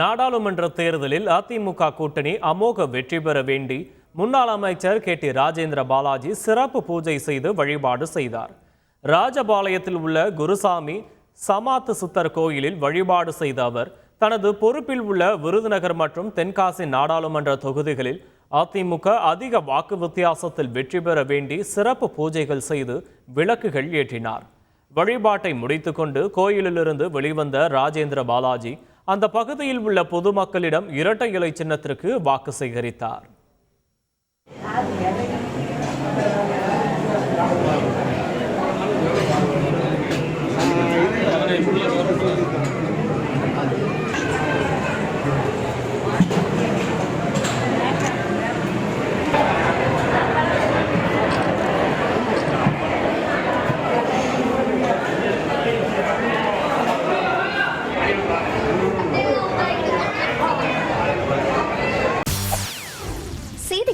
நாடாளுமன்ற தேர்தலில் அதிமுக கூட்டணி அமோக வெற்றி பெற வேண்டி முன்னாள் அமைச்சர் கே டி ராஜேந்திர பாலாஜி சிறப்பு பூஜை செய்து வழிபாடு செய்தார். ராஜபாளையத்தில் உள்ள குருசாமி சமாத்து சுத்தர் கோயிலில் வழிபாடு செய்த அவர் தனது பொறுப்பில் உள்ள விருதுநகர் மற்றும் தென்காசி நாடாளுமன்ற தொகுதிகளில் அதிமுக அதிக வாக்கு வித்தியாசத்தில் வெற்றி பெற வேண்டி சிறப்பு பூஜைகள் செய்து விளக்குகள் ஏற்றினார். வழிபாட்டை முடித்துக்கொண்டு கோயிலிலிருந்து வெளிவந்த ராஜேந்திர பாலாஜி அந்த பகுதியில் உள்ள பொதுமக்களிடம் இரட்டை இலை சின்னத்திற்கு வாக்கு சேகரித்தார்.